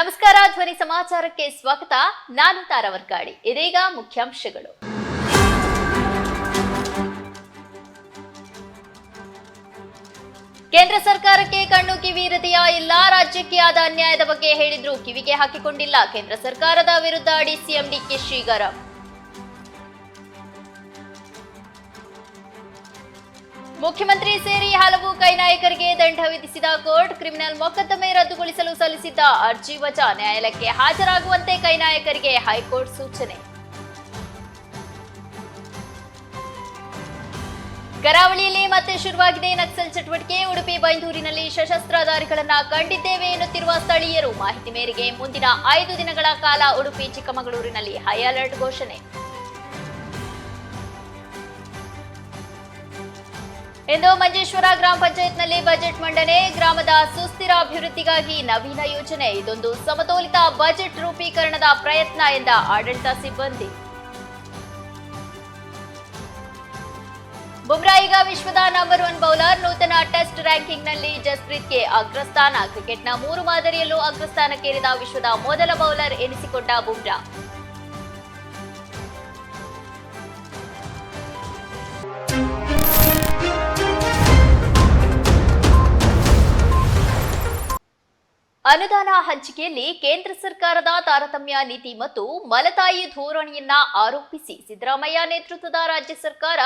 ನಮಸ್ಕಾರ, ಧ್ವನಿ ಸಮಾಚಾರಕ್ಕೆ ಸ್ವಾಗತ. ನಾನು ತಾರವರ್ಕಾಡಿ ಇದೀಗ ಮುಖ್ಯಾಂಶಗಳು. ಕೇಂದ್ರ ಸರ್ಕಾರಕ್ಕೆ ಕಣ್ಣು ಕಿವಿ ಎಲ್ಲಾ ರಾಜ್ಯಕ್ಕೆ ಆದ ಅನ್ಯಾಯದ ಬಗ್ಗೆ ಹೇಳಿದ್ರು ಕಿವಿಗೆ ಹಾಕಿಕೊಂಡಿಲ್ಲ. ಕೇಂದ್ರ ಸರ್ಕಾರದ ವಿರುದ್ಧ ಡಿಸಿಎಂ ಡಿಕೆ ಶ್ರೀಗರಂ. ಮುಖ್ಯಮಂತ್ರಿ ಸೇರಿ ಹಲವು ಕೈ ನಾಯಕರಿಗೆ ದಂಡ ವಿಧಿಸಿದ ಕೋರ್ಟ್ ಕ್ರಿಮಿನಲ್ ಮೊಕದ್ದಮೆ ರದ್ದುಗೊಳಿಸಲು ಸಲ್ಲಿಸಿದ್ದ ಅರ್ಜಿ ವಜಾ ನ್ಯಾಯಾಲಯಕ್ಕೆ ಹಾಜರಾಗುವಂತೆ ಕೈ ನಾಯಕರಿಗೆ ಹೈಕೋರ್ಟ್ ಸೂಚನೆ. ಕರಾವಳಿಯಲ್ಲಿ ಮತ್ತೆ ಶುರುವಾಗಿದೆ ನಕ್ಸಲ್ ಚಟುವಟಿಕೆ. ಉಡುಪಿ, ಬೈಂದೂರಿನಲ್ಲಿ ಸಶಸ್ತ್ರಧಾರಿಗಳನ್ನ ಕಂಡಿದ್ದೇವೆ ಎನ್ನುತ್ತಿರುವ ಸ್ಥಳೀಯರು ಮಾಹಿತಿ ಮೇರೆಗೆ ಮುಂದಿನ ಐದು ದಿನಗಳ ಕಾಲ ಉಡುಪಿ ಚಿಕ್ಕಮಗಳೂರಿನಲ್ಲಿ ಹೈ ಅಲರ್ಟ್ ಘೋಷಣೆ. ಇಂದು ಮಂಜೇಶ್ವರ ಗ್ರಾಮ ಪಂಚಾಯತ್ನಲ್ಲಿ ಬಜೆಟ್ ಮಂಡನೆ, ಗ್ರಾಮದ ಸುಸ್ಥಿರ ಅಭಿವೃದ್ಧಿಗಾಗಿ ನವೀನ ಯೋಜನೆ, ಇದೊಂದು ಸಮತೋಲಿತ ಬಜೆಟ್ ರೂಪೀಕರಣದ ಪ್ರಯತ್ನ ಎಂದ ಆಡಳಿತ ಸಿಬ್ಬಂದಿ. ಬುಮ್ರಾ ಈಗ ವಿಶ್ವದ ನಂಬರ್ ಒನ್ ಬೌಲರ್, ನೂತನ ಟೆಸ್ಟ್ ರ್ಯಾಂಕಿಂಗ್ನಲ್ಲಿ ಜಸ್ಪ್ರೀತ್ಗೆ ಅಗ್ರಸ್ಥಾನ. ಕ್ರಿಕೆಟ್ನ ಮೂರು ಮಾದರಿಯಲ್ಲೂ ಅಗ್ರಸ್ಥಾನಕ್ಕೇರಿದ ವಿಶ್ವದ ಮೊದಲ ಬೌಲರ್ ಎನಿಸಿಕೊಂಡ ಬುಮ್ರಾ. ಅನುದಾನ ಹಂಚಿಕೆಯಲ್ಲಿ ಕೇಂದ್ರ ಸರ್ಕಾರದ ತಾರತಮ್ಯ ನೀತಿ ಮತ್ತು ಮಲತಾಯಿ ಧೋರಣೆಯನ್ನ ಆರೋಪಿಸಿ ಸಿದ್ದರಾಮಯ್ಯ ನೇತೃತ್ವದ ರಾಜ್ಯ ಸರ್ಕಾರ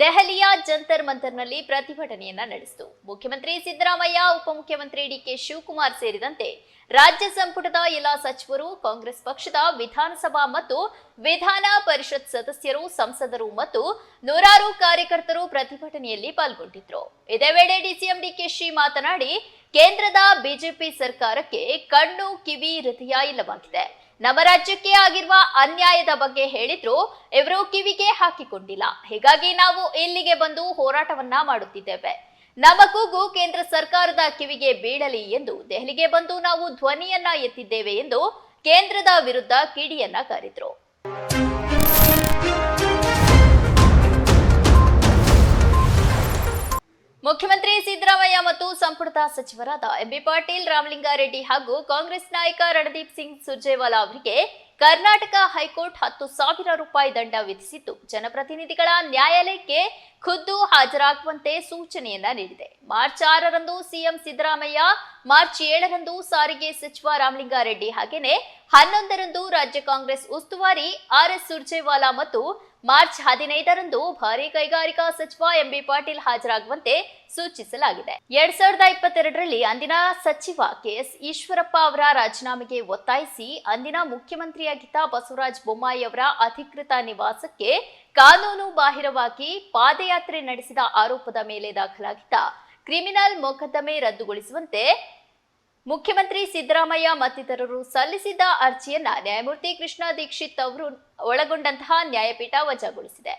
ದೆಹಲಿಯ ಜಂತರ್ ಮಂತರ್ನಲ್ಲಿ ಪ್ರತಿಭಟನೆಯನ್ನ ನಡೆಸಿತು. ಮುಖ್ಯಮಂತ್ರಿ ಸಿದ್ದರಾಮಯ್ಯ, ಉಪಮುಖ್ಯಮಂತ್ರಿ ಡಿಕೆ ಶಿವಕುಮಾರ್ ಸೇರಿದಂತೆ ರಾಜ್ಯ ಸಂಪುಟದ ಎಲ್ಲ ಸಚಿವರು, ಕಾಂಗ್ರೆಸ್ ಪಕ್ಷದ ವಿಧಾನಸಭಾ ಮತ್ತು ವಿಧಾನ ಪರಿಷತ್ ಸದಸ್ಯರು, ಸಂಸದರು ಮತ್ತು ನೂರಾರು ಕಾರ್ಯಕರ್ತರು ಪ್ರತಿಭಟನೆಯಲ್ಲಿ ಪಾಲ್ಗೊಂಡಿದ್ರು. ಇದೇ ವೇಳೆ ಡಿಸಿಎಂ ಡಿಕೆಶಿ ಮಾತನಾಡಿ ಕೇಂದ್ರದ ಬಿಜೆಪಿ ಸರ್ಕಾರಕ್ಕೆ ಕಣ್ಣು ಕಿವಿ ಹೃದಯ ಇಲ್ಲವಾಗಿದೆ. ನಮ್ಮ ರಾಜ್ಯಕ್ಕೆ ಆಗಿರುವ ಅನ್ಯಾಯದ ಬಗ್ಗೆ ಹೇಳಿದ್ರು ಇವರು ಕಿವಿಗೆ ಹಾಕಿಕೊಂಡಿಲ್ಲ. ಹೀಗಾಗಿ ನಾವು ಇಲ್ಲಿಗೆ ಬಂದು ಹೋರಾಟವನ್ನ ಮಾಡುತ್ತಿದ್ದೇವೆ. ನಮ್ಮ ಕೂಗು ಕೇಂದ್ರ ಸರ್ಕಾರದ ಕಿವಿಗೆ ಬೀಳಲಿ ಎಂದು ದೆಹಲಿಗೆ ಬಂದು ನಾವು ಧ್ವನಿಯನ್ನ ಎತ್ತಿದ್ದೇವೆ ಎಂದು ಕೇಂದ್ರದ ವಿರುದ್ಧ ಕಿಡಿಯನ್ನ ಕಾರಿದ್ರು. ಮುಖ್ಯಮಂತ್ರಿ ಸಿದ್ದರಾಮಯ್ಯ ಮತ್ತು ಸಂಪುಟದ ಸಚಿವರಾದ ಎಂಬಿ ಪಾಟೀಲ್, ರಾಮಲಿಂಗಾರೆಡ್ಡಿ ಹಾಗೂ ಕಾಂಗ್ರೆಸ್ ನಾಯಕ ರಣದೀಪ್ ಸಿಂಗ್ ಸುರ್ಜೇವಾಲಾ ಅವರಿಗೆ ಕರ್ನಾಟಕ ಹೈಕೋರ್ಟ್ ಹತ್ತು ಸಾವಿರ ರೂಪಾಯಿ ದಂಡ ವಿಧಿಸಿದ್ದು ಜನಪ್ರತಿನಿಧಿಗಳ ನ್ಯಾಯಾಲಯಕ್ಕೆ ಖುದ್ದು ಹಾಜರಾಗುವಂತೆ ಸೂಚನೆಯನ್ನ ನೀಡಿದೆ. ಮಾರ್ಚ್ ಆರರಂದು ಸಿಎಂ ಸಿದ್ದರಾಮಯ್ಯ, ಮಾರ್ಚ್ ಏಳರಂದು ಸಾರಿಗೆ ಸಚಿವ ರಾಮಲಿಂಗಾರೆಡ್ಡಿ ಹಾಗೇನೆ ಹನ್ನೊಂದರಂದು ರಾಜ್ಯ ಕಾಂಗ್ರೆಸ್ ಉಸ್ತುವಾರಿ ಆರ್ ಎಸ್ ಸುರ್ಜೇವಾಲಾ ಮತ್ತು ಮಾರ್ಚ್ ಹದಿನೈದರಂದು ಭಾರಿ ಕೈಗಾರಿಕಾ ಸಚಿವ ಎಂಬಿ ಪಾಟೀಲ್ ಹಾಜರಾಗುವಂತೆ ಸೂಚಿಸಲಾಗಿದೆ. ಎರಡ್ ಸಾವಿರದ ಇಪ್ಪತ್ತೆರಡರಲ್ಲಿ ಅಂದಿನ ಸಚಿವ ಕೆಎಸ್ ಈಶ್ವರಪ್ಪ ಅವರ ರಾಜೀನಾಮೆಗೆ ಒತ್ತಾಯಿಸಿ ಅಂದಿನ ಮುಖ್ಯಮಂತ್ರಿಯಾಗಿದ್ದ ಬಸವರಾಜ ಬೊಮ್ಮಾಯಿ ಅವರ ಅಧಿಕೃತ ನಿವಾಸಕ್ಕೆ ಕಾನೂನು ಬಾಹಿರವಾಗಿ ಪಾದಯಾತ್ರೆ ನಡೆಸಿದ ಆರೋಪದ ಮೇಲೆ ದಾಖಲಾಗಿದ್ದ ಕ್ರಿಮಿನಲ್ ಮೊಕದ್ದಮೆ ರದ್ದುಗೊಳಿಸುವಂತೆ ಮುಖ್ಯಮಂತ್ರಿ ಸಿದ್ದರಾಮಯ್ಯ ಮತ್ತಿತರರು ಸಲ್ಲಿಸಿದ್ದ ಅರ್ಜಿಯನ್ನ ನ್ಯಾಯಮೂರ್ತಿ ಕೃಷ್ಣ ದೀಕ್ಷಿತ್ ಅವರು ಒಳಗೊಂಡಂತಹ ನ್ಯಾಯಪೀಠ ವಜಾಗೊಳಿಸಿದೆ.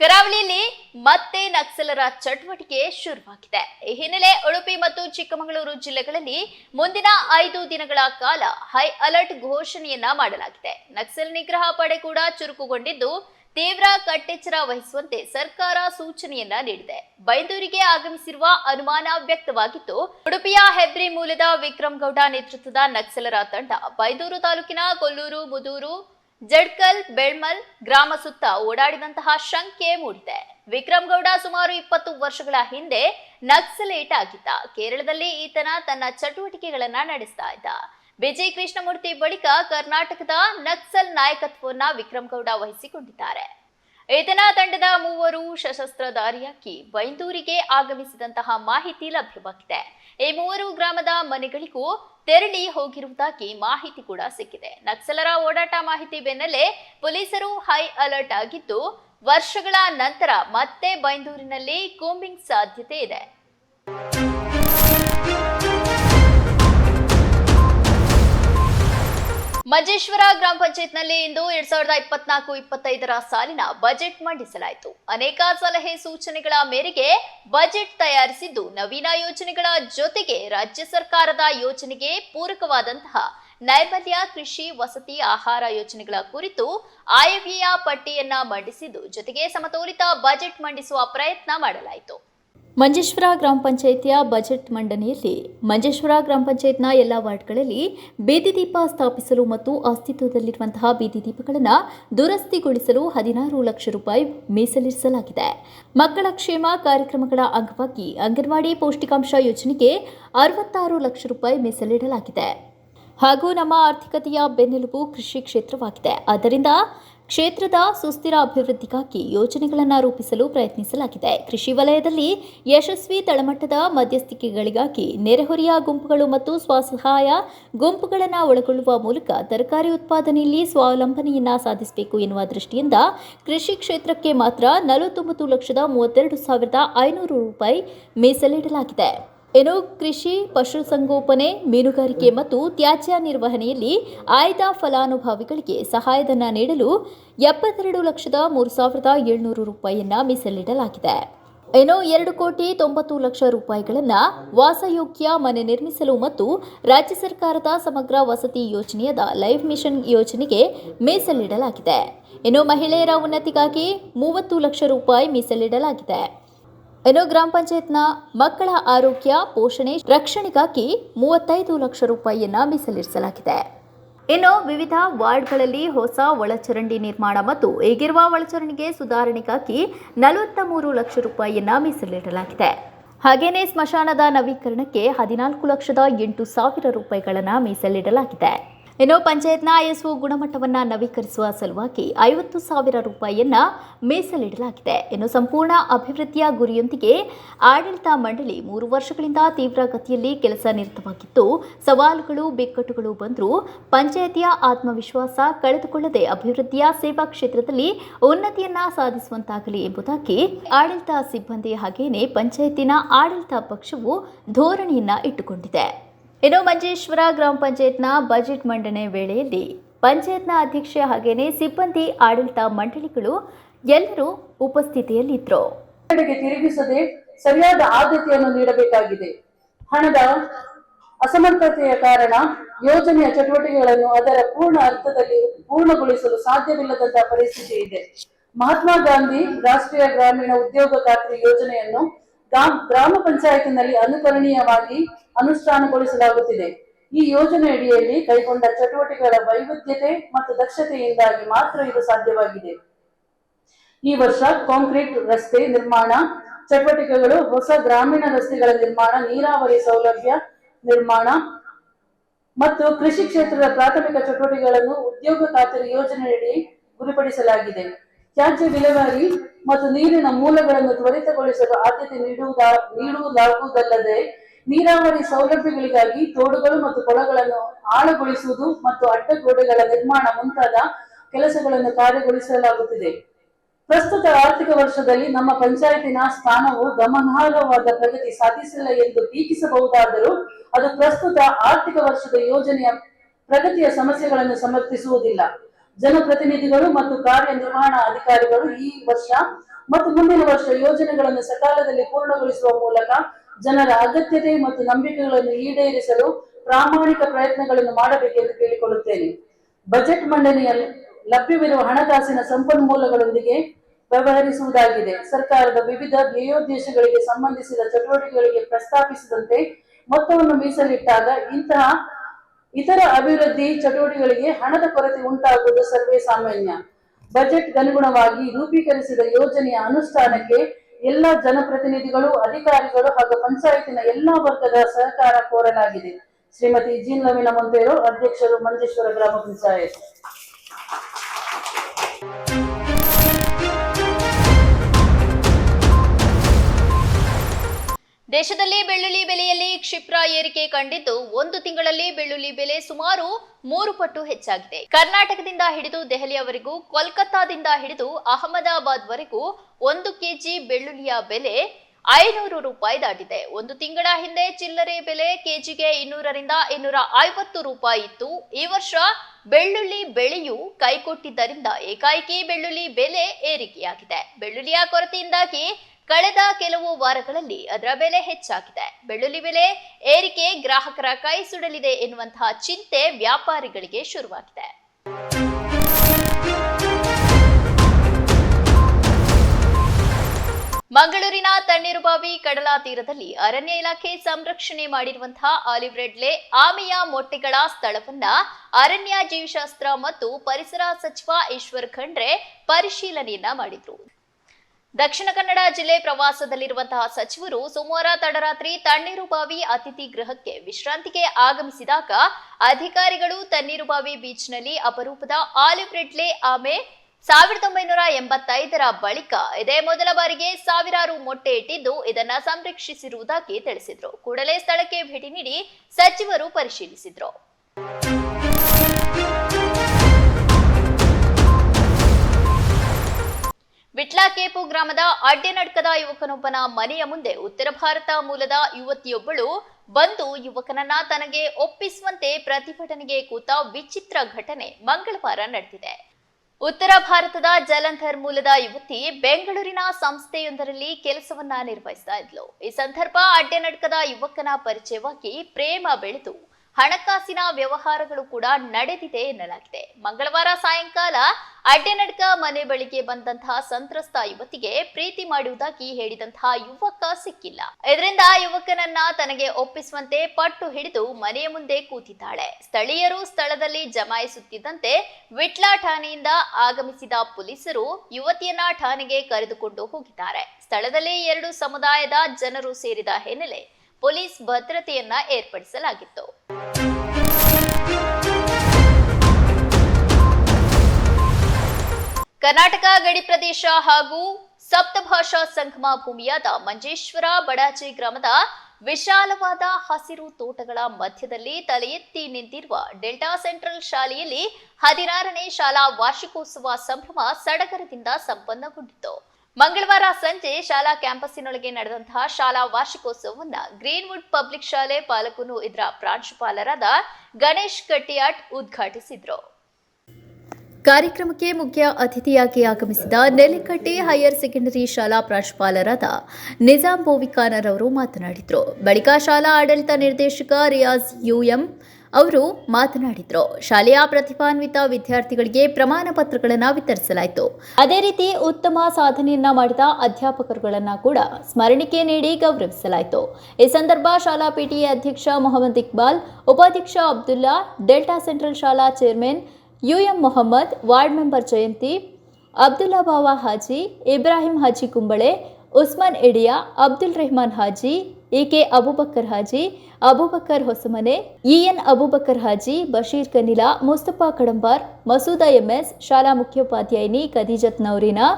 ಕರಾವಳಿಯಲ್ಲಿ ಮತ್ತೆ ನಕ್ಸಲರ ಚಟುವಟಿಕೆ ಶುರುವಾಗಿದೆ. ಈ ಹಿನ್ನೆಲೆ ಉಡುಪಿ ಮತ್ತು ಚಿಕ್ಕಮಗಳೂರು ಜಿಲ್ಲೆಗಳಲ್ಲಿ ಮುಂದಿನ ಐದು ದಿನಗಳ ಕಾಲ ಹೈ ಅಲರ್ಟ್ ಘೋಷಣೆಯನ್ನ ಮಾಡಲಾಗಿದೆ. ನಕ್ಸಲ್ ನಿಗ್ರಹ ಪಡೆ ಕೂಡ ಚುರುಕುಗೊಂಡಿದ್ದು ತೀವ್ರ ಕಟ್ಟೆಚ್ಚರ ವಹಿಸುವಂತೆ ಸರ್ಕಾರ ಸೂಚನೆಯನ್ನ ನೀಡಿದೆ. ಬೈಂದೂರಿಗೆ ಆಗಮಿಸಿರುವ ಅನುಮಾನ ವ್ಯಕ್ತವಾಗಿದ್ದು, ಉಡುಪಿಯ ಹೆಬ್ರಿ ಮೂಲದ ವಿಕ್ರಮ್ ಗೌಡ ನೇತೃತ್ವದ ನಕ್ಸಲರ ತಂಡ ಬೈಂದೂರು ತಾಲೂಕಿನ ಕೊಲ್ಲೂರು, ಮುದೂರು, ಜಡ್ಕಲ್, ಬೆಳ್ಮಲ್ ಗ್ರಾಮ ಸುತ್ತ ಓಡಾಡಿದಂತಹ ಶಂಕೆ ಮೂಡಿದೆ. ವಿಕ್ರಮ್ ಗೌಡ ಸುಮಾರು ಇಪ್ಪತ್ತು ವರ್ಷಗಳ ಹಿಂದೆ ನಕ್ಸಲೇಟ್ ಆಗಿದ್ದ ಕೇರಳದಲ್ಲಿ ಈತನ ತನ್ನ ಚಟುವಟಿಕೆಗಳನ್ನ ನಡೆಸ್ತಾ ಇದ್ದ. ಬಿಜಿ ಕೃಷ್ಣಮೂರ್ತಿ ಬಳಿಕ ಕರ್ನಾಟಕದ ನಕ್ಸಲ್ ನಾಯಕತ್ವವನ್ನ ವಿಕ್ರಮ್ ಗೌಡ ವಹಿಸಿಕೊಂಡಿದ್ದಾರೆ ಈತನ ತಂಡದ ಮೂವರು ಸಶಸ್ತ್ರಧಾರಿಯಾಗಿ ಬೈಂದೂರಿಗೆ ಆಗಮಿಸಿದಂತಹ ಮಾಹಿತಿ ಲಭ್ಯವಾಗಿದೆ. ಈ ಮೂವರು ಗ್ರಾಮದ ಮನೆಗಳಿಗೂ ತೆರಳಿ ಹೋಗಿರುವುದಾಗಿ ಮಾಹಿತಿ ಕೂಡ ಸಿಕ್ಕಿದೆ. ನಕ್ಸಲರ ಓಡಾಟ ಮಾಹಿತಿ ಬೆನ್ನಲ್ಲೇ ಪೊಲೀಸರು ಹೈ ಅಲರ್ಟ್ ಆಗಿದ್ದು, ವರ್ಷಗಳ ನಂತರ ಮತ್ತೆ ಬೈಂದೂರಿನಲ್ಲಿ ಕೂಂಬಿಂಗ್ ಸಾಧ್ಯತೆ ಇದೆ. ಮಂಜೇಶ್ವರ ಗ್ರಾಮ ಪಂಚಾಯತ್ನಲ್ಲಿ ಇಂದು ಎರಡ್ ಸಾವಿರದ ಇಪ್ಪತ್ನಾಲ್ಕು ಇಪ್ಪತ್ತೈದರ ಸಾಲಿನ ಬಜೆಟ್ ಮಂಡಿಸಲಾಯಿತು. ಅನೇಕ ಸಲಹೆ ಸೂಚನೆಗಳ ಮೇರೆಗೆ ಬಜೆಟ್ ತಯಾರಿಸಿದ್ದು ನವೀನ ಯೋಜನೆಗಳ ಜೊತೆಗೆ ರಾಜ್ಯ ಸರ್ಕಾರದ ಯೋಜನೆಗೆ ಪೂರಕವಾದಂತಹ ನೈರ್ಮಲ್ಯ ಕೃಷಿ ವಸತಿ ಆಹಾರ ಯೋಜನೆಗಳ ಕುರಿತು ಆಯವ್ಯಯ ಪಟ್ಟಿಯನ್ನ ಮಂಡಿಸಿದ್ದು ಜೊತೆಗೆ ಸಮತೋಲಿತ ಬಜೆಟ್ ಮಂಡಿಸುವ ಪ್ರಯತ್ನ ಮಾಡಲಾಯಿತು. ಮಂಜೇಶ್ವರ ಗ್ರಾಮ ಪಂಚಾಯಿತಿಯ ಬಜೆಟ್ ಮಂಡನೆಯಲ್ಲಿ ಮಂಜೇಶ್ವರ ಗ್ರಾಮ ಪಂಚಾಯತ್ನ ಎಲ್ಲ ವಾರ್ಡ್ಗಳಲ್ಲಿ ಬೀದಿ ದೀಪ ಸ್ಥಾಪಿಸಲು ಮತ್ತು ಅಸ್ತಿತ್ವದಲ್ಲಿರುವಂತಹ ಬೀದಿ ದೀಪಗಳನ್ನು ದುರಸ್ತಿಗೊಳಿಸಲು ಹದಿನಾರು ಲಕ್ಷ ರೂಪಾಯಿ ಮೀಸಲಿರಿಸಲಾಗಿದೆ. ಮಕ್ಕಳ ಕ್ಷೇಮ ಕಾರ್ಯಕ್ರಮಗಳ ಅಂಗವಾಗಿ ಅಂಗನವಾಡಿ ಪೌಷ್ಟಿಕಾಂಶ ಯೋಜನೆಗೆ ಅರವತ್ತಾರು ಲಕ್ಷ ರೂಪಾಯಿ ಮೀಸಲಿಡಲಾಗಿದೆ. ಹಾಗೂ ನಮ್ಮ ಆರ್ಥಿಕತೆಯ ಬೆನ್ನೆಲುಬು ಕೃಷಿ ಕ್ಷೇತ್ರವಾಗಿದೆ. ಆದ್ದರಿಂದ ಕ್ಷೇತ್ರದ ಸುಸ್ಥಿರ ಅಭಿವೃದ್ಧಿಗಾಗಿ ಯೋಜನೆಗಳನ್ನು ರೂಪಿಸಲು ಪ್ರಯತ್ನಿಸಲಾಗಿದೆ. ಕೃಷಿ ವಲಯದಲ್ಲಿ ಯಶಸ್ವಿ ತಳಮಟ್ಟದ ಮಧ್ಯಸ್ಥಿಕೆಗಳಿಗಾಗಿ ನೆರೆಹೊರೆಯ ಗುಂಪುಗಳು ಮತ್ತು ಸ್ವಸಹಾಯ ಗುಂಪುಗಳನ್ನು ಒಳಗೊಳ್ಳುವ ಮೂಲಕ ತರಕಾರಿ ಉತ್ಪಾದನೆಯಲ್ಲಿ ಸ್ವಾವಲಂಬನೆಯನ್ನ ಸಾಧಿಸಬೇಕು ಎನ್ನುವ ದೃಷ್ಟಿಯಿಂದ ಕೃಷಿ ಕ್ಷೇತ್ರಕ್ಕೆ ಮಾತ್ರ ನಲವತ್ತೊಂಬತ್ತು ಲಕ್ಷದ ಮೂವತ್ತೆರಡು ಸಾವಿರದ ಐನೂರು ರೂಪಾಯಿ ಮೀಸಲಿಡಲಾಗಿದೆ. ಇನ್ನು ಕೃಷಿ ಪಶುಸಂಗೋಪನೆ ಮೀನುಗಾರಿಕೆ ಮತ್ತು ತ್ಯಾಜ್ಯ ನಿರ್ವಹಣೆಯಲ್ಲಿ ಆಯ್ದ ಫಲಾನುಭವಿಗಳಿಗೆ ಸಹಾಯಧನ ನೀಡಲು ಎಪ್ಪತ್ತೆರಡು ಲಕ್ಷದ ಮೂರು ಸಾವಿರದ ಏಳ್ನೂರು ರೂಪಾಯಿಯನ್ನು ಮೀಸಲಿಡಲಾಗಿದೆ. ಏನೋ ಎರಡು ಕೋಟಿ ತೊಂಬತ್ತು ಲಕ್ಷ ರೂಪಾಯಿಗಳನ್ನು ವಾಸಯೋಗ್ಯ ಮನೆ ನಿರ್ಮಿಸಲು ಮತ್ತು ರಾಜ್ಯ ಸರ್ಕಾರದ ಸಮಗ್ರ ವಸತಿ ಯೋಜನೆಯಾದ ಲೈಫ್ ಮಿಷನ್ ಯೋಜನೆಗೆ ಮೀಸಲಿಡಲಾಗಿದೆ. ಇನ್ನು ಮಹಿಳೆಯರ ಉನ್ನತಿಗಾಗಿ ಮೂವತ್ತು ಲಕ್ಷ ರೂಪಾಯಿ ಮೀಸಲಿಡಲಾಗಿದೆ. ಇನ್ನು ಗ್ರಾಮ ಪಂಚಾಯತ್ನ ಮಕ್ಕಳ ಆರೋಗ್ಯ, ಪೋಷಣೆ, ರಕ್ಷಣೆಗಾಗಿ ಮೂವತ್ತೈದು ಲಕ್ಷ ರೂಪಾಯಿಯನ್ನ ಮೀಸಲಿರಿಸಲಾಗಿದೆ. ಇನ್ನು ವಿವಿಧ ವಾರ್ಡ್ಗಳಲ್ಲಿ ಹೊಸ ಒಳಚರಂಡಿ ನಿರ್ಮಾಣ ಮತ್ತು ಈಗಿರುವ ಒಳಚರಂಡಿಗೆ ಸುಧಾರಣೆಗಾಗಿ ನಲವತ್ತ ಮೂರು ಲಕ್ಷ ರೂಪಾಯಿಯನ್ನ ಮೀಸಲಿಡಲಾಗಿದೆ. ಹಾಗೇನೇ ಸ್ಮಶಾನದ ನವೀಕರಣಕ್ಕೆ ಹದಿನಾಲ್ಕು ಲಕ್ಷದ ಎಂಟು ಸಾವಿರ ರೂಪಾಯಿಗಳನ್ನು ಮೀಸಲಿಡಲಾಗಿದೆ. ಇನ್ನು ಪಂಚಾಯತ್ನ ಐಎಸ್ಒ ಗುಣಮಟ್ಟವನ್ನು ನವೀಕರಿಸುವ ಸಲುವಾಗಿ ಐವತ್ತು ಸಾವಿರ ರೂಪಾಯಿಯನ್ನ ಮೀಸಲಿಡಲಾಗಿದೆ. ಇನ್ನು ಸಂಪೂರ್ಣ ಅಭಿವೃದ್ಧಿಯ ಗುರಿಯೊಂದಿಗೆ ಆಡಳಿತ ಮಂಡಳಿ ಮೂರು ವರ್ಷಗಳಿಂದ ತೀವ್ರ ಗತಿಯಲ್ಲಿ ಕೆಲಸ ನಿರತವಾಗಿದ್ದು, ಸವಾಲುಗಳು, ಬಿಕ್ಕಟ್ಟುಗಳು ಬಂದರೂ ಪಂಚಾಯತಿಯ ಆತ್ಮವಿಶ್ವಾಸ ಕಳೆದುಕೊಳ್ಳದೆ ಅಭಿವೃದ್ಧಿಯ ಸೇವಾ ಕ್ಷೇತ್ರದಲ್ಲಿ ಉನ್ನತಿಯನ್ನ ಸಾಧಿಸುವಂತಾಗಲಿ ಎಂಬುದಾಗಿ ಆಡಳಿತ ಸಿಬ್ಬಂದಿ ಹಾಗೆಯೇ ಪಂಚಾಯತಿನ ಆಡಳಿತ ಪಕ್ಷವು ಧೋರಣೆಯನ್ನ ಇಟ್ಟುಕೊಂಡಿದೆ. ಇನ್ನು ಮಂಜೇಶ್ವರ ಗ್ರಾಮ ಪಂಚಾಯತ್ನ ಬಜೆಟ್ ಮಂಡನೆ ವೇಳೆಯಲ್ಲಿ ಪಂಚಾಯತ್ನ ಅಧ್ಯಕ್ಷೆ ಹಾಗೇನೆ ಸಿಬ್ಬಂದಿ, ಆಡಳಿತ ಮಂಡಳಿಗಳು ಎಲ್ಲರೂ ಉಪಸ್ಥಿತಿಯಲ್ಲಿದ್ದರು ತಿರುಗಿಸದೆ ಸರಿಯಾದ ಆದ್ಯತೆಯನ್ನು ನೀಡಬೇಕಾಗಿದೆ. ಹಣದ ಅಸಮರ್ಥತೆಯ ಕಾರಣ ಯೋಜನೆಯ ಚಟುವಟಿಕೆಗಳನ್ನು ಅದರ ಪೂರ್ಣ ಅರ್ಥದಲ್ಲಿ ಪೂರ್ಣಗೊಳಿಸಲು ಸಾಧ್ಯವಿಲ್ಲದಂತಹ ಪರಿಸ್ಥಿತಿ ಇದೆ. ಮಹಾತ್ಮ ಗಾಂಧಿ ರಾಷ್ಟ್ರೀಯ ಗ್ರಾಮೀಣ ಉದ್ಯೋಗ ಖಾತ್ರಿ ಯೋಜನೆಯನ್ನು ಗ್ರಾಮ ಪಂಚಾಯತಿನಲ್ಲಿ ಅನುಕರಣೀಯವಾಗಿ ಅನುಷ್ಠಾನಗೊಳಿಸಲಾಗುತ್ತಿದೆ. ಈ ಯೋಜನೆಯಡಿಯಲ್ಲಿ ಕೈಗೊಂಡ ಚಟುವಟಿಕೆಗಳ ವೈವಿಧ್ಯತೆ ಮತ್ತು ದಕ್ಷತೆಯಿಂದಾಗಿ ಮಾತ್ರ ಇದು ಸಾಧ್ಯವಾಗಿದೆ. ಈ ವರ್ಷ ಕಾಂಕ್ರೀಟ್ ರಸ್ತೆ ನಿರ್ಮಾಣ, ಚಟುವಟಿಕೆಗಳು, ಹೊಸ ಗ್ರಾಮೀಣ ರಸ್ತೆಗಳ ನಿರ್ಮಾಣ, ನೀರಾವರಿ ಸೌಲಭ್ಯ ನಿರ್ಮಾಣ ಮತ್ತು ಕೃಷಿ ಕ್ಷೇತ್ರದ ಪ್ರಾಥಮಿಕ ಚಟುವಟಿಕೆಗಳನ್ನು ಉದ್ಯೋಗ ಖಾತರಿ ಯೋಜನೆಯಡಿ ಗುರಿಪಡಿಸಲಾಗಿದೆ. ತ್ಯಾಜ್ಯ ವಿಲೇವಾರಿ ಮತ್ತು ನೀರಿನ ಮೂಲಗಳನ್ನು ತ್ವರಿತಗೊಳಿಸಲು ಆದ್ಯತೆ ನೀಡುವುದ, ನೀಡುವುದಾಗುವುದಲ್ಲದೆ ನೀರಾವರಿ ಸೌಲಭ್ಯಗಳಿಗಾಗಿ ತೋಡುಗಳು ಮತ್ತು ಕೊಳಗಳನ್ನು ಆಳಗೊಳಿಸುವುದು ಮತ್ತು ಅಡ್ಡಗೋಡೆಗಳ ನಿರ್ಮಾಣ ಮುಂತಾದ ಕೆಲಸಗಳನ್ನು ಕಾರ್ಯಗೊಳಿಸಲಾಗುತ್ತಿದೆ ಪ್ರಸ್ತುತ ಆರ್ಥಿಕ ವರ್ಷದಲ್ಲಿ ನಮ್ಮ ಪಂಚಾಯತಿನ ಸ್ಥಾನವು ಗಮನಾರ್ಹವಾದ ಪ್ರಗತಿ ಸಾಧಿಸಿಲ್ಲ ಎಂದು ಟೀಕಿಸಬಹುದಾದರೂ ಅದು ಪ್ರಸ್ತುತ ಆರ್ಥಿಕ ವರ್ಷದ ಯೋಜನೆಯ ಪ್ರಗತಿಯ ಸಮಸ್ಯೆಗಳನ್ನು ಸಮರ್ಥಿಸುವುದಿಲ್ಲ. ಜನಪ್ರತಿನಿಧಿಗಳು ಮತ್ತು ಕಾರ್ಯನಿರ್ವಹಣಾ ಅಧಿಕಾರಿಗಳು ಈ ವರ್ಷ ಮತ್ತು ಮುಂದಿನ ವರ್ಷ ಯೋಜನೆಗಳನ್ನು ಸಕಾಲದಲ್ಲಿ ಪೂರ್ಣಗೊಳಿಸುವ ಮೂಲಕ ಜನರ ಅಗತ್ಯತೆ ಮತ್ತು ನಂಬಿಕೆಗಳನ್ನು ಈಡೇರಿಸಲು ಪ್ರಾಮಾಣಿಕ ಪ್ರಯತ್ನಗಳನ್ನು ಮಾಡಬೇಕೆಂದು ಕೇಳಿಕೊಳ್ಳುತ್ತೇನೆ. ಬಜೆಟ್ ಮಂಡನೆಯಲ್ಲಿ ಲಭ್ಯವಿರುವ ಹಣಕಾಸಿನ ಸಂಪನ್ಮೂಲಗಳೊಂದಿಗೆ ವ್ಯವಹರಿಸುವುದಾಗಿದೆ. ಸರ್ಕಾರದ ವಿವಿಧ ಧ್ಯೇಯೋದ್ದೇಶಗಳಿಗೆ ಸಂಬಂಧಿಸಿದ ಚಟುವಟಿಕೆಗಳಿಗೆ ಪ್ರಸ್ತಾಪಿಸಿದಂತೆ ಮೊತ್ತವನ್ನು ಮೀಸಲಿಟ್ಟಾಗ ಇಂತಹ ಇತರ ಅಭಿವೃದ್ಧಿ ಚಟುವಟಿಕೆಗಳಿಗೆ ಹಣದ ಕೊರತೆ ಉಂಟಾಗುವುದು ಸರ್ವೇ ಸಾಮಾನ್ಯ. ಬಜೆಟ್ ಅನುಗುಣವಾಗಿ ರೂಪೀಕರಿಸಿದ ಯೋಜನೆಯ ಅನುಷ್ಠಾನಕ್ಕೆ ಎಲ್ಲ ಜನಪ್ರತಿನಿಧಿಗಳು, ಅಧಿಕಾರಿಗಳು ಹಾಗೂ ಪಂಚಾಯತಿನ ಎಲ್ಲಾ ವರ್ಗದ ಸಹಕಾರ ಕೋರಲಾಗಿದೆ. ಶ್ರೀಮತಿ ಜೀನ್ ಲವಿನ ಮೊಂತೇರು, ಅಧ್ಯಕ್ಷರು ಮಂಜೇಶ್ವರ ಗ್ರಾಮ ಪಂಚಾಯತ್. ದೇಶದಲ್ಲಿ ಬೆಳ್ಳುಳ್ಳಿ ಬೆಲೆಯಲ್ಲಿ ಕ್ಷಿಪ್ರ ಏರಿಕೆ ಕಂಡಿದ್ದು ಒಂದು ತಿಂಗಳಲ್ಲಿ ಬೆಳ್ಳುಳ್ಳಿ ಬೆಲೆ ಸುಮಾರು ಮೂರು ಪಟ್ಟು ಹೆಚ್ಚಾಗಿದೆ. ಕರ್ನಾಟಕದಿಂದ ಹಿಡಿದು ದೆಹಲಿಯವರೆಗೂ ಕೋಲ್ಕತ್ತಾದಿಂದ ಹಿಡಿದು ಅಹಮದಾಬಾದ್ ವರೆಗೂ ಒಂದು ಕೆಜಿ ಬೆಳ್ಳುಳ್ಳಿಯ ಬೆಲೆ ಐನೂರು ರೂಪಾಯಿ ದಾಟಿದೆ. ಒಂದು ತಿಂಗಳ ಹಿಂದೆ ಚಿಲ್ಲರೆ ಬೆಲೆ ಕೆಜಿಗೆ ಇನ್ನೂರರಿಂದ ಇನ್ನೂರ ಐವತ್ತು ರೂಪಾಯಿ ಇತ್ತು. ಈ ವರ್ಷ ಬೆಳ್ಳುಳ್ಳಿ ಬೆಳೆಯು ಕೈಕೊಟ್ಟಿದ್ದರಿಂದ ಏಕಾಏಕಿ ಬೆಳ್ಳುಳ್ಳಿ ಬೆಲೆ ಏರಿಕೆಯಾಗಿದೆ. ಬೆಳ್ಳುಳ್ಳಿಯ ಕೊರತೆಯಿಂದಾಗಿ ಕಳೆದ ಕೆಲವು ವಾರಗಳಲ್ಲಿ ಅದರ ಬೆಲೆ ಹೆಚ್ಚಾಗಿದೆ. ಬೆಳ್ಳುಳ್ಳಿ ಬೆಲೆ ಏರಿಕೆ ಗ್ರಾಹಕರ ಕೈ ಸುಡಲಿದೆ ಎನ್ನುವಂತಹ ಚಿಂತೆ ವ್ಯಾಪಾರಿಗಳಿಗೆ ಶುರುವಾಗಿದೆ. ಮಂಗಳೂರಿನ ತಣ್ಣೀರುಬಾವಿ ಕಡಲ ತೀರದಲ್ಲಿ ಅರಣ್ಯ ಇಲಾಖೆ ಸಂರಕ್ಷಣೆ ಮಾಡಿರುವಂತಹ ಆಲಿವ್ ರೆಡ್ಲೆ ಆಮೆಯ ಮೊಟ್ಟೆಗಳ ಸ್ಥಳವನ್ನ ಅರಣ್ಯ ಜೀವಶಾಸ್ತ್ರ ಮತ್ತು ಪರಿಸರ ಸಚಿವ ಈಶ್ವರ್ ಖಂಡ್ರೆ ಪರಿಶೀಲನೆಯನ್ನ ಮಾಡಿದ್ರು. ದಕ್ಷಿಣ ಕನ್ನಡ ಜಿಲ್ಲೆ ಪ್ರವಾಸದಲ್ಲಿರುವಂತಹ ಸಚಿವರು ಸೋಮವಾರ ತಡರಾತ್ರಿ ತಣ್ಣೀರುಬಾವಿ ಅತಿಥಿ ಗೃಹಕ್ಕೆ ವಿಶ್ರಾಂತಿಗೆ ಆಗಮಿಸಿದಾಗ ಅಧಿಕಾರಿಗಳು ತಣ್ಣೀರುಬಾವಿ ಬೀಚ್ನಲ್ಲಿ ಅಪರೂಪದ ಆಲಿವ್ ರೆಡ್ಲೆ ಆಮೆ ಸಾವಿರದ ಒಂಬೈನೂರ ಎಂಬತ್ತೈದರ ಬಳಿಕ ಇದೇ ಮೊದಲ ಬಾರಿಗೆ ಸಾವಿರಾರು ಮೊಟ್ಟೆ ಇಟ್ಟಿದ್ದು ಇದನ್ನ ಸಂರಕ್ಷಿಸಿರುವುದಾಗಿ ತಿಳಿಸಿದ್ರು. ಕೂಡಲೇ ಸ್ಥಳಕ್ಕೆ ಭೇಟಿ ನೀಡಿ ಸಚಿವರು ಪರಿಶೀಲಿಸಿದ್ರು. ವಿಟ್ಲಾಕೇಪು ಗ್ರಾಮದ ಅಡ್ಡೆನಡ್ಕದ ಯುವಕನೊಬ್ಬನ ಮನೆಯ ಮುಂದೆ ಉತ್ತರ ಭಾರತ ಮೂಲದ ಯುವತಿಯೊಬ್ಬಳು ಬಂದು ಯುವಕನನ್ನ ತನಗೆ ಒಪ್ಪಿಸುವಂತೆ ಪ್ರತಿಭಟನೆಗೆ ಕೂತ ವಿಚಿತ್ರ ಘಟನೆ ಮಂಗಳವಾರ ನಡೆದಿದೆ. ಉತ್ತರ ಭಾರತದ ಜಲಂಧರ್ ಮೂಲದ ಯುವತಿ ಬೆಂಗಳೂರಿನ ಸಂಸ್ಥೆಯೊಂದರಲ್ಲಿ ಕೆಲಸವನ್ನ ನಿರ್ವಹಿಸ್ತಾ ಇದ್ಲು. ಈ ಸಂದರ್ಭ ಅಡ್ಡೆನಡ್ಕದ ಯುವಕನ ಪರಿಚಯವಾಗಿ ಪ್ರೇಮ ಬೆಳೆದು ಹಣಕಾಸಿನ ವ್ಯವಹಾರಗಳು ಕೂಡ ನಡೆದಿದೆ ಎನ್ನಲಾಗಿದೆ. ಮಂಗಳವಾರ ಸಾಯಂಕಾಲ ಅಡ್ಡೆನಡ್ಕ ಮನೆ ಬಳಿಗೆ ಬಂದಂತಹ ಸಂತ್ರಸ್ತ ಯುವತಿಗೆ ಪ್ರೀತಿ ಮಾಡುವುದಾಗಿ ಹೇಳಿದಂತಹ ಯುವಕ ಸಿಕ್ಕಿಲ್ಲ. ಇದರಿಂದ ಯುವಕನನ್ನ ತನಗೆ ಒಪ್ಪಿಸುವಂತೆ ಪಟ್ಟು ಹಿಡಿದು ಮನೆಯ ಮುಂದೆ ಕೂತಿದ್ದಾಳೆ. ಸ್ಥಳೀಯರು ಸ್ಥಳದಲ್ಲಿ ಜಮಾಯಿಸುತ್ತಿದ್ದಂತೆ ವಿಟ್ಲಾ ಠಾಣೆಯಿಂದ ಆಗಮಿಸಿದ ಪೊಲೀಸರು ಯುವತಿಯನ್ನ ಠಾಣೆಗೆ ಕರೆದುಕೊಂಡು ಹೋಗಿದ್ದಾರೆ. ಸ್ಥಳದಲ್ಲಿ ಎರಡು ಸಮುದಾಯದ ಜನರು ಸೇರಿದ ಹಿನ್ನೆಲೆ ಪೊಲೀಸ್ ಭದ್ರತೆಯನ್ನ ಏರ್ಪಡಿಸಲಾಗಿತ್ತು. ಕರ್ನಾಟಕ ಗಡಿ ಪ್ರದೇಶ ಹಾಗೂ ಸಪ್ತಭಾಷಾ ಸಂಗಮ ಭೂಮಿಯಾದ ಮಂಜೇಶ್ವರ ಬಡಾಚಿ ಗ್ರಾಮದ ವಿಶಾಲವಾದ ಹಸಿರು ತೋಟಗಳ ಮಧ್ಯದಲ್ಲಿ ತಲೆ ಎತ್ತಿ ನಿಂತಿರುವ ಡೆಲ್ಟಾ ಸೆಂಟ್ರಲ್ ಶಾಲೆಯಲ್ಲಿ ಹದಿನಾರನೇ ಶಾಲಾ ವಾರ್ಷಿಕೋತ್ಸವ ಸಂಭ್ರಮ ಸಡಗರದಿಂದ ಸಂಪನ್ನಗೊಂಡಿತು. ಮಂಗಳವಾರ ಸಂಜೆ ಶಾಲಾ ಕ್ಯಾಂಪಸ್ಸಿನೊಳಗೆ ನಡೆದಂತಹ ಶಾಲಾ ವಾರ್ಷಿಕೋತ್ಸವವನ್ನ ಗ್ರೀನ್ವುಡ್ ಪಬ್ಲಿಕ್ ಶಾಲೆ ಪಾಲಕನು ಇದರ ಪ್ರಾಂಶುಪಾಲರಾದ ಗಣೇಶ್ ಕಟ್ಟಿಯಾಟ್ ಉದ್ಘಾಟಿಸಿದ್ರು. ಕಾರ್ಯಕ್ರಮಕ್ಕೆ ಮುಖ್ಯ ಅತಿಥಿಯಾಗಿ ಆಗಮಿಸಿದ ನೆಲೆಕಟ್ಟೆ ಹೈಯರ್ ಸೆಕೆಂಡರಿ ಶಾಲಾ ಪ್ರಾಂಶುಪಾಲರಾದ ನಿಜಾಂ ಬೋವಿಕಾನರ್ ಅವರು ಮಾತನಾಡಿದರು. ಬಳಿಕ ಶಾಲಾ ಆಡಳಿತ ನಿರ್ದೇಶಕ ರಿಯಾಜ್ ಯುಎಂ ಅವರು ಮಾತನಾಡಿದರು. ಶಾಲೆಯ ಪ್ರತಿಭಾನ್ವಿತ ವಿದ್ಯಾರ್ಥಿಗಳಿಗೆ ಪ್ರಮಾಣ ಪತ್ರಗಳನ್ನು ವಿತರಿಸಲಾಯಿತು. ಅದೇ ರೀತಿ ಉತ್ತಮ ಸಾಧನೆಯನ್ನ ಮಾಡಿದ ಅಧ್ಯಾಪಕರುಗಳನ್ನು ಕೂಡ ಸ್ಮರಣಿಕೆ ನೀಡಿ ಗೌರವಿಸಲಾಯಿತು. ಈ ಸಂದರ್ಭ ಶಾಲಾ ಪಿಟಿಎ ಅಧ್ಯಕ್ಷ ಮೊಹಮ್ಮದ್ ಇಕ್ಬಾಲ್, ಉಪಾಧ್ಯಕ್ಷ ಅಬ್ದುಲ್ಲಾ, ಡೆಲ್ಟಾ ಸೆಂಟ್ರಲ್ ಶಾಲಾ chairman UM Mohammed, ward member Jayanti, Abdulla Bava Haji, Ibrahim Haji Kumble, Usman Idiya Abdul Rehman Haji AK Abubakkar Haji? Abubakkar Hosamane EN Abubakkar Haji, Basheer Kanila, Mustafa Kadambar, Masooda MS ಶಾಲಾ ಮುಖ್ಯೋಪಾಧ್ಯಾಯಿನಿ ಖದೀಜತ್ ನೌರಿನಾ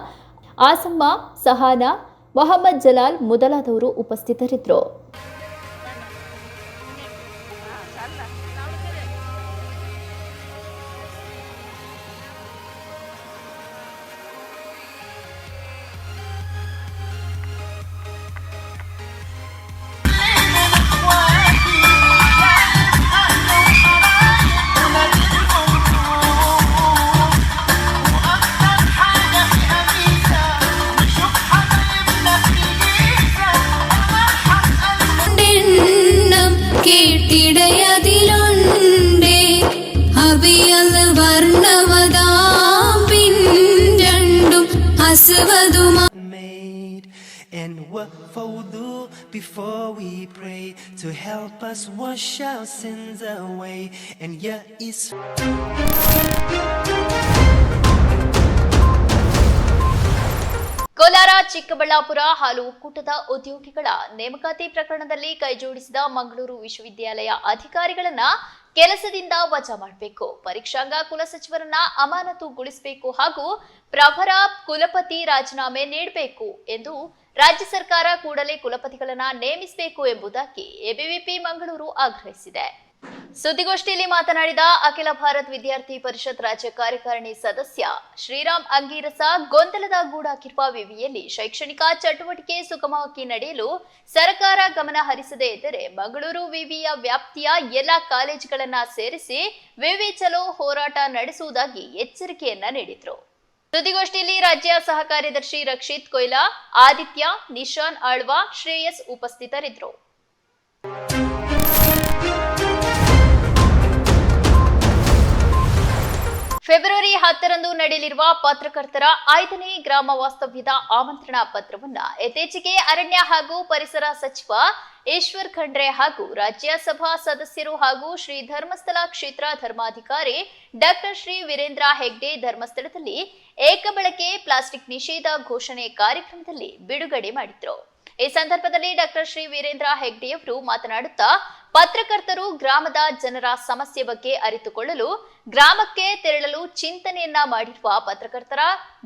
ಆಸಮ್ಮ, ಸಹಾನಾ, ಮೊಹಮ್ಮದ್ ಜಲಾಲ್ ಮೊದಲಾದವರು ಉಪಸ್ಥಿತರಿದ್ದರು. Before do before we pray to help us wash our sins away. And yeah it's Kolar, Chikkaballapur ಹಾಲು ಒಕ್ಕೂಟದ ಉದ್ಯೋಗಿಗಳ ನೇಮಕಾತಿ ಪ್ರಕರಣದಲ್ಲಿ ಕೈಜೋಡಿಸಿದ ಮಂಗಳೂರು ವಿಶ್ವವಿದ್ಯಾಲಯ ಅಧಿಕಾರಿಗಳನ್ನ ಕೆಲಸದಿಂದ ವಜಾ ಮಾಡಬೇಕು. ಪರೀಕ್ಷಾಂಗ ಕುಲಸಚಿವರನ್ನ ಅಮಾನತುಗೊಳಿಸಬೇಕು ಹಾಗೂ ಪ್ರಭರ ಕುಲಪತಿ ರಾಜೀನಾಮೆ ನೀಡಬೇಕು ಎಂದು ರಾಜ್ಯ ಸರ್ಕಾರ ಕೂಡಲೇ ಕುಲಪತಿಗಳನ್ನ ನೇಮಿಸಬೇಕು ಎಂಬುದಾಗಿ ಎಬಿವಿಪಿ ಮಂಗಳೂರು ಆಗ್ರಹಿಸಿದೆ. ಸುದ್ದಿಗೋಷ್ಠಿಯಲ್ಲಿ ಮಾತನಾಡಿದ ಅಖಿಲ ಭಾರತ್ ವಿದ್ಯಾರ್ಥಿ ಪರಿಷತ್ ರಾಜ್ಯ ಕಾರ್ಯಕಾರಿಣಿ ಸದಸ್ಯ ಶ್ರೀರಾಮ್ ಅಂಗೀರಸ ಗೊಂದಲದ ಗೂಡಾಕಿರುವ ವಿವಿಯಲ್ಲಿ ಶೈಕ್ಷಣಿಕ ಚಟುವಟಿಕೆ ಸುಗಮವಾಗಿ ನಡೆಯಲು ಸರ್ಕಾರ ಗಮನ ಹರಿಸದೇ ಇದ್ದರೆ ಮಂಗಳೂರು ವಿವಿಯ ವ್ಯಾಪ್ತಿಯ ಎಲ್ಲ ಕಾಲೇಜುಗಳನ್ನ ಸೇರಿಸಿ ವಿವಿ ಚಲೋ ಹೋರಾಟ ನಡೆಸುವುದಾಗಿ ಎಚ್ಚರಿಕೆಯನ್ನ ನೀಡಿದ್ರು. ಸುದ್ದಿಗೋಷ್ಠಿಯಲ್ಲಿ ರಾಜ್ಯ ಸಹ ಕಾರ್ಯದರ್ಶಿ ರಕ್ಷಿತ್ ಕೊಯ್ಲಾ ಆದಿತ್ಯ ನಿಶಾನ್ ಆಳ್ವಾ ಶ್ರೇಯಸ್ ಉಪಸ್ಥಿತರಿದ್ದರು. ಫೆಬ್ರವರಿ ಹತ್ತರಂದು ನಡೆಯಲಿರುವ ಪತ್ರಕರ್ತರ ಐದನೇ ಗ್ರಾಮ ವಾಸ್ತವ್ಯದ ಆಮಂತ್ರಣ ಪತ್ರವನ್ನ ಇತ್ತೀಚೆಗೆ ಅರಣ್ಯ ಹಾಗೂ ಪರಿಸರ ಸಚಿವ ಈಶ್ವರ್ ಖಂಡ್ರೆ ಹಾಗೂ ರಾಜ್ಯಸಭಾ ಸದಸ್ಯರು ಹಾಗೂ ಶ್ರೀ ಧರ್ಮಸ್ಥಳ ಕ್ಷೇತ್ರ ಧರ್ಮಾಧಿಕಾರಿ ಡಾಕ್ಟರ್ ಶ್ರೀ ವೀರೇಂದ್ರ ಹೆಗ್ಡೆ ಧರ್ಮಸ್ಥಳದಲ್ಲಿ ಏಕಬಳಕೆ ಪ್ಲಾಸ್ಟಿಕ್ ನಿಷೇಧ ಘೋಷಣೆ ಕಾರ್ಯಕ್ರಮದಲ್ಲಿ ಬಿಡುಗಡೆ ಮಾಡಿದ್ರು. ಈ ಸಂದರ್ಭದಲ್ಲಿ ಡಾಕ್ಟರ್ ಶ್ರೀ ವೀರೇಂದ್ರ ಹೆಗ್ಡೆಯವರು ಮಾತನಾಡುತ್ತಾ ಪತ್ರಕರ್ತರು ಗ್ರಾಮದ ಜನರ ಸಮಸ್ಯೆ ಬಗ್ಗೆ ಅರಿತುಕೊಳ್ಳಲು ಗ್ರಾಮಕ್ಕೆ ತೆರಳಲು ಚಿಂತನೆಯನ್ನ ಮಾಡಿರುವ ಪತ್ರಕರ್ತರ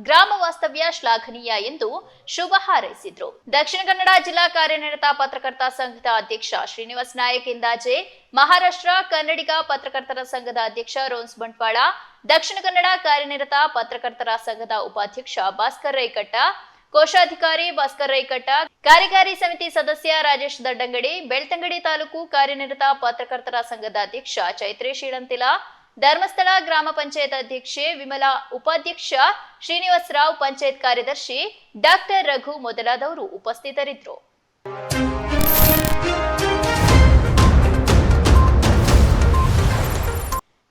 ಗ್ರಾಮ ವಾಸ್ತವ್ಯ ಶ್ಲಾಘನೀಯ ಎಂದು ಶುಭ ಹಾರೈಸಿದ್ರು. ದಕ್ಷಿಣ ಕನ್ನಡ ಜಿಲ್ಲಾ ಕಾರ್ಯನಿರತ ಪತ್ರಕರ್ತ ಸಂಘದ ಅಧ್ಯಕ್ಷ ಶ್ರೀನಿವಾಸ್ ನಾಯಕ್ ಇಂದಾಜೆ ಮಹಾರಾಷ್ಟ್ರ ಕನ್ನಡಿಗ ಪತ್ರಕರ್ತರ ಸಂಘದ ಅಧ್ಯಕ್ಷ ರೋನ್ಸ್ ಬಂಟ್ವಾಳ, ದಕ್ಷಿಣ ಕನ್ನಡ ಕಾರ್ಯನಿರತ ಪತ್ರಕರ್ತರ ಸಂಘದ ಉಪಾಧ್ಯಕ್ಷ ಭಾಸ್ಕರ್ ರೈಕಟ್ಟ ಕೋಶಾಧಿಕಾರಿ ಭಾಸ್ಕರ್ ರೈಕಟ್ಟ, ಕಾರ್ಯಕಾರಿ ಸಮಿತಿ ಸದಸ್ಯ ರಾಜೇಶ್ ದಡ್ಡಂಗಡಿ, ಬೆಳ್ತಂಗಡಿ ತಾಲೂಕು ಕಾರ್ಯನಿರತ ಪತ್ರಕರ್ತರ ಸಂಘದ ಅಧ್ಯಕ್ಷ ಚೈತ್ರಿ ಶ್ರೀರಂತಿಲ, ಧರ್ಮಸ್ಥಳ ಗ್ರಾಮ ಪಂಚಾಯತ್ ಅಧ್ಯಕ್ಷೆ ವಿಮಲಾ ಉಪಾಧ್ಯಕ್ಷ, ಶ್ರೀನಿವಾಸ್ ರಾವ್ ಪಂಚಾಯತ್ ಕಾರ್ಯದರ್ಶಿ ಡಾಕ್ಟರ್ ರಘು ಮೊದಲಾದವರು ಉಪಸ್ಥಿತರಿದ್ದರು.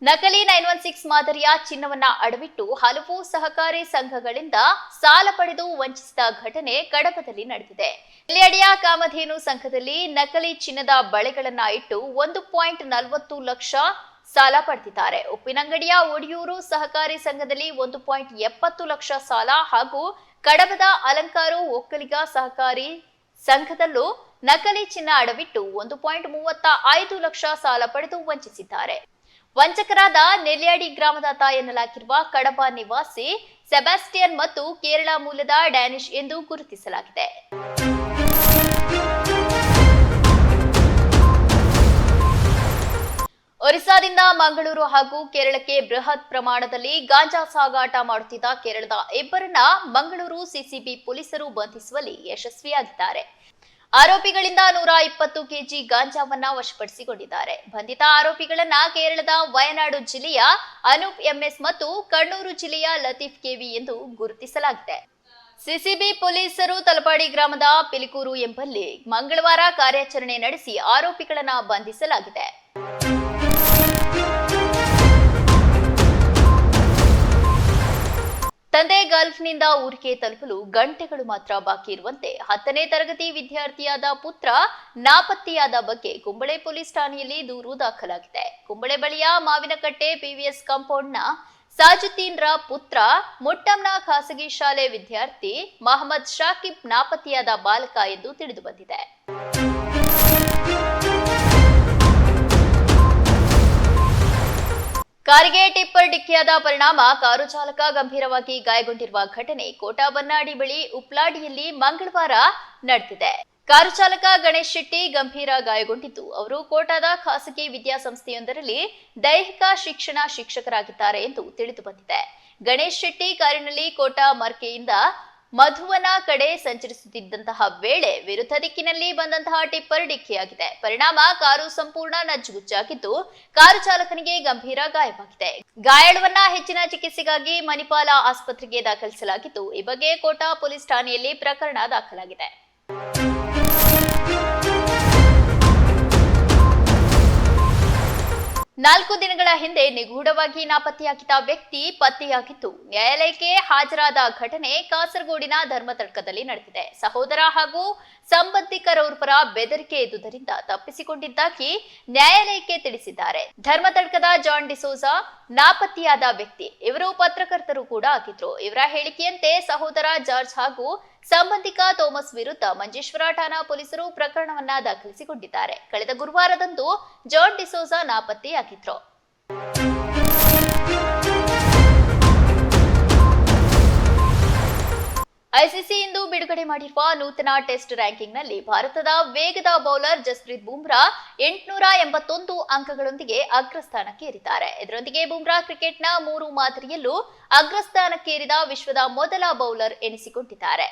ನಕಲಿ ನೈನ್ ಒನ್ ಸಿಕ್ಸ್ ಮಾದರಿಯ ಚಿನ್ನವನ್ನ ಅಡವಿಟ್ಟು ಹಲವು ಸಹಕಾರಿ ಸಂಘಗಳಿಂದ ಸಾಲ ಪಡೆದು ವಂಚಿಸಿದ ಘಟನೆ ಕಡಪದಲ್ಲಿ ನಡೆದಿದೆ. ನೆಲ್ಯಾಡಿಯ ಕಾಮಧೇನು ಸಂಘದಲ್ಲಿ ನಕಲಿ ಚಿನ್ನದ ಬಳೆಗಳನ್ನ ಇಟ್ಟು ಒಂದು ಪಾಯಿಂಟ್ ನಲವತ್ತು ಲಕ್ಷ ಸಾಲ ಪಡೆದಿದ್ದಾರೆ. ಉಪ್ಪಿನಂಗಡಿಯ ಒಡಿಯೂರು ಸಹಕಾರಿ ಸಂಘದಲ್ಲಿ ಒಂದು ಪಾಯಿಂಟ್ ಎಪ್ಪತ್ತು ಲಕ್ಷ ಸಾಲ ಹಾಗೂ ಕಡಬದ ಅಲಂಕಾರು ಒಕ್ಕಲಿಗ ಸಹಕಾರಿ ಸಂಘದಲ್ಲೂ ನಕಲಿ ಚಿನ್ನ ಅಡವಿಟ್ಟು ಒಂದು ಪಾಯಿಂಟ್ ಮೂವತ್ತ ಐದು ಲಕ್ಷ ಸಾಲ ಪಡೆದು ವಂಚಿಸಿದ್ದಾರೆ. ವಂಚಕರಾದ ನೆಲ್ಯಾಡಿ ಗ್ರಾಮದ ಎನ್ನಲಾಗಿರುವ ಕಡಬ ನಿವಾಸಿ ಸೆಬಾಸ್ಟಿಯನ್ ಮತ್ತು ಕೇರಳ ಮೂಲದ ಡ್ಯಾನಿಶ್ ಎಂದು ಗುರುತಿಸಲಾಗಿದೆ. ಒರಿಸ್ಸಾದಿಂದ ಮಂಗಳೂರು ಹಾಗೂ ಕೇರಳಕ್ಕೆ ಬೃಹತ್ ಪ್ರಮಾಣದಲ್ಲಿ ಗಾಂಜಾ ಸಾಗಾಟ ಮಾಡುತ್ತಿದ್ದ ಕೇರಳದ ಇಬ್ಬರನ್ನ ಮಂಗಳೂರು ಸಿಸಿಬಿ ಪೊಲೀಸರು ಬಂಧಿಸುವಲ್ಲಿ ಯಶಸ್ವಿಯಾಗಿದ್ದಾರೆ. ಆರೋಪಿಗಳಿಂದ ನೂರ ಇಪ್ಪತ್ತು ಕೆಜಿ ಗಾಂಜಾವನ್ನ ವಶಪಡಿಸಿಕೊಂಡಿದ್ದಾರೆ. ಬಂಧಿತ ಆರೋಪಿಗಳನ್ನ ಕೇರಳದ ವಯನಾಡು ಜಿಲ್ಲೆಯ ಅನೂಪ್ ಎಂಎಸ್ ಮತ್ತು ಕಣ್ಣೂರು ಜಿಲ್ಲೆಯ ಲತೀಫ್ ಕೆವಿ ಎಂದು ಗುರುತಿಸಲಾಗಿದೆ. ಸಿಸಿಬಿ ಪೊಲೀಸರು ತಲಪಾಡಿ ಗ್ರಾಮದ ಪಿಲಿಕೂರು ಎಂಬಲ್ಲಿ ಮಂಗಳವಾರ ಕಾರ್ಯಾಚರಣೆ ನಡೆಸಿ ಆರೋಪಿಗಳನ್ನ ಬಂಧಿಸಲಾಗಿದೆ. ತಂದೆ ಗಲ್ಫ್ನಿಂದ ಊರಿಗೆ ತಲುಪಲು ಗಂಟೆಗಳು ಮಾತ್ರ ಬಾಕಿ ಇರುವಂತೆ ಹತ್ತನೇ ತರಗತಿ ವಿದ್ಯಾರ್ಥಿಯಾದ ಪುತ್ರ ನಾಪತ್ತೆಯಾದ ಬಗ್ಗೆ ಕುಂಬಳೆ ಪೊಲೀಸ್ ಠಾಣೆಯಲ್ಲಿ ದೂರು ದಾಖಲಾಗಿದೆ. ಕುಂಬಳೆ ಬಳಿಯ ಮಾವಿನಕಟ್ಟೆ ಪಿವಿಎಸ್ ಕಾಂಪೌಂಡ್ನ ಸಾಜುದ್ದೀನ್ರ ಪುತ್ರ ಮುಟ್ಟಂನ ಖಾಸಗಿ ಶಾಲೆ ವಿದ್ಯಾರ್ಥಿ ಮಹಮ್ಮದ್ ಶಾಕಿಬ್ ನಾಪತ್ತೆಯಾದ ಬಾಲಕ ಎಂದು ತಿಳಿದು ಬಂದಿದೆ. ಕಾರಿಗೆ ಟಿಪ್ಪರ್ ಡಿಕ್ಕಿಯಾದ ಪರಿಣಾಮ, ಕಾರು ಚಾಲಕ ಗಂಭೀರವಾಗಿ ಗಾಯಗೊಂಡಿರುವ ಘಟನೆ ಕೋಟಾ ಬನ್ನಾಡಿ ಬಳಿ ಉಪ್ಲಾಡಿಯಲ್ಲಿ ಮಂಗಳವಾರ ನಡೆದಿದೆ. ಕಾರು ಚಾಲಕ ಗಣೇಶ್ ಶೆಟ್ಟಿ ಗಂಭೀರ ಗಾಯಗೊಂಡಿದ್ದು, ಅವರು ಕೋಟಾದ ಖಾಸಗಿ ವಿದ್ಯಾಸಂಸ್ಥೆಯೊಂದರಲ್ಲಿ ದೈಹಿಕ ಶಿಕ್ಷಣ ಶಿಕ್ಷಕರಾಗಿದ್ದಾರೆ ಎಂದು ತಿಳಿದು ಬಂದಿದೆ. ಗಣೇಶ್ ಶೆಟ್ಟಿ ಕಾರಿನಲ್ಲಿ ಕೋಟಾ ಮರ್ಕೆಯಿಂದ ಮಧುವನ ಕಡೆ ಸಂಚರಿಸುತ್ತಿದ್ದಂತಹ ವೇಳೆ ವಿರುದ್ಧ ದಿಕ್ಕಿನಲ್ಲಿ ಬಂದಂತಹ ಟಿಪ್ಪರ್ ಡಿಕ್ಕಿಯಾಗಿದೆ. ಪರಿಣಾಮ ಕಾರು ಸಂಪೂರ್ಣ ನಜ್ಜುಗುಜ್ಜಾಗಿದ್ದು ಕಾರು ಚಾಲಕನಿಗೆ ಗಂಭೀರ ಗಾಯವಾಗಿದೆ. ಗಾಯಾಳುವನ್ನ ಹೆಚ್ಚಿನ ಚಿಕಿತ್ಸೆಗಾಗಿ ಮಣಿಪಾಲ ಆಸ್ಪತ್ರೆಗೆ ದಾಖಲಿಸಲಾಗಿದ್ದು, ಈ ಬಗ್ಗೆ ಕೋಟಾ ಪೊಲೀಸ್ ಠಾಣೆಯಲ್ಲಿ ಪ್ರಕರಣ ದಾಖಲಾಗಿದೆ. ನಾಲ್ಕು ದಿನಗಳ ಹಿಂದೆ ನಿಗೂಢವಾಗಿ ನಾಪತ್ತೆಯಾಗಿದ್ದ ವ್ಯಕ್ತಿ ಪತ್ತೆಯಾಗಿದ್ದು, ನ್ಯಾಯಾಲಯಕ್ಕೆ ಹಾಜರಾದ ಘಟನೆ ಕಾಸರಗೋಡಿನ ಧರ್ಮತಡ್ಕದಲ್ಲಿ ನಡೆದಿದೆ. ಸಹೋದರ ಹಾಗೂ ಸಂಬಂಧಿಕರವರ ಬೆದರಿಕೆ ಇದ್ದುದರಿಂದ ತಪ್ಪಿಸಿಕೊಂಡಿದ್ದಾಗಿ ನ್ಯಾಯಾಲಯಕ್ಕೆ ತಿಳಿಸಿದ್ದಾರೆ. ಧರ್ಮತಡ್ಕದ ಜಾನ್ ಡಿಸೋಜಾ ನಾಪತ್ತೆಯಾದ ವ್ಯಕ್ತಿ. ಇವರು ಪತ್ರಕರ್ತರು ಕೂಡ ಆಗಿದ್ರು. ಇವರ ಹೇಳಿಕೆಯಂತೆ ಸಹೋದರ ಜಾರ್ಜ್ ಹಾಗೂ ಸಂಬಂಧಿಕ ಥೋಮಸ್ ವಿರುದ್ಧ ಮಂಜೇಶ್ವರ ಠಾಣಾ ಪೊಲೀಸರು ಪ್ರಕರಣವನ್ನ ದಾಖಲಿಸಿಕೊಂಡಿದ್ದಾರೆ. ಕಳೆದ ಗುರುವಾರದಂದು ಜಾನ್ ಡಿಸೋಜಾ ನಾಪತ್ತೆಯಾಗಿದ್ರು. ಐಸಿಸಿ ಇಂದು ಬಿಡುಗಡೆ ಮಾಡಿರುವ ನೂತನ ಟೆಸ್ಟ್ ರ್ಯಾಂಕಿಂಗ್ನಲ್ಲಿ ಭಾರತದ ವೇಗದ ಬೌಲರ್ ಜಸ್ಪ್ರೀತ್ ಬುಮ್ರಾ ಎಂಟುನೂರ ಎಂಬತ್ತೊಂದು ಅಂಕಗಳೊಂದಿಗೆ ಅಗ್ರಸ್ಥಾನಕ್ಕೇರಿದ್ದಾರೆ ಇದರೊಂದಿಗೆ ಬುಮ್ರಾ ಕ್ರಿಕೆಟ್ನ ಮೂರು ಮಾದರಿಯಲ್ಲೂ ಅಗ್ರಸ್ಥಾನಕ್ಕೇರಿದ ವಿಶ್ವದ ಮೊದಲ ಬೌಲರ್ ಎನಿಸಿಕೊಂಡಿದ್ದಾರೆ.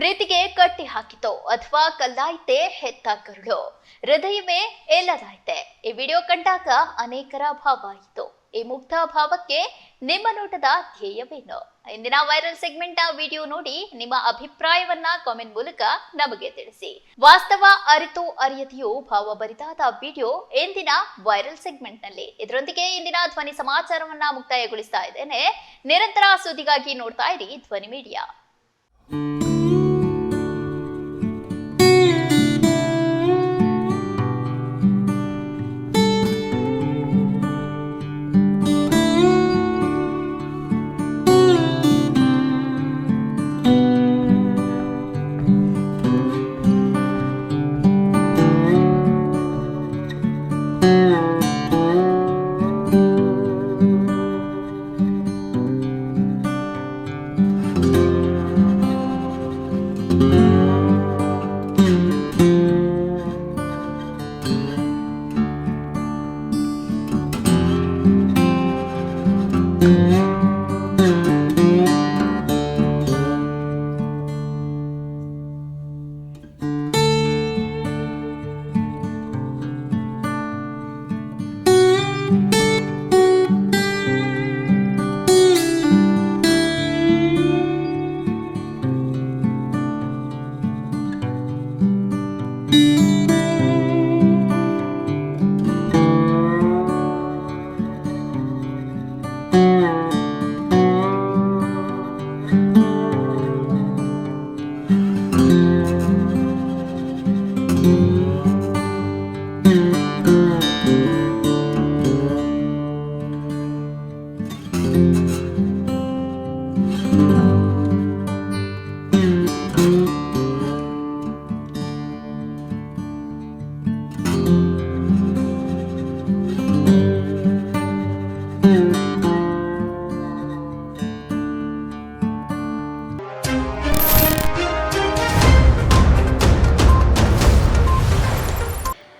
ಪ್ರೀತಿಗೆ ಕಟ್ಟಿ ಹಾಕಿತೋ ಅಥವಾ ಕಲ್ಲಾಯಿತೆ ಹೆತ್ತ ಕರುಳು. ಹೃದಯವೇ ಎಲ್ಲದಾಯ್ತೆ ಈ ವಿಡಿಯೋ ಕಂಡಾಗ ಅನೇಕರ ಭಾವ ಆಯಿತು ಈ ಮುಗ್ಧ ಭಾವಕ್ಕೆ ನಿಮ್ಮ ನೋಟದ ಧ್ಯೇಯವೇನು? ಇಂದಿನ ವೈರಲ್ ಸೆಗ್ಮೆಂಟ್ ವಿಡಿಯೋ ನೋಡಿ ನಿಮ್ಮ ಅಭಿಪ್ರಾಯವನ್ನ ಕಾಮೆಂಟ್ ಮೂಲಕ ನಮಗೆ ತಿಳಿಸಿ. ವಾಸ್ತವ ಅರಿತು ಅರಿಯದೆಯೋ ಭಾವಭರಿತಾದ ವಿಡಿಯೋ ಇಂದಿನ ವೈರಲ್ ಸೆಗ್ಮೆಂಟ್ನಲ್ಲಿ. ಇದರೊಂದಿಗೆ ಇಂದಿನ ಧ್ವನಿ ಸಮಾಚಾರವನ್ನ ಮುಕ್ತಾಯಗೊಳಿಸ್ತಾ ಇದ್ದೇನೆ. ನಿರಂತರ ಸುದ್ದಿಗಾಗಿ ನೋಡ್ತಾ ಇರಿ ಧ್ವನಿ ಮೀಡಿಯಾ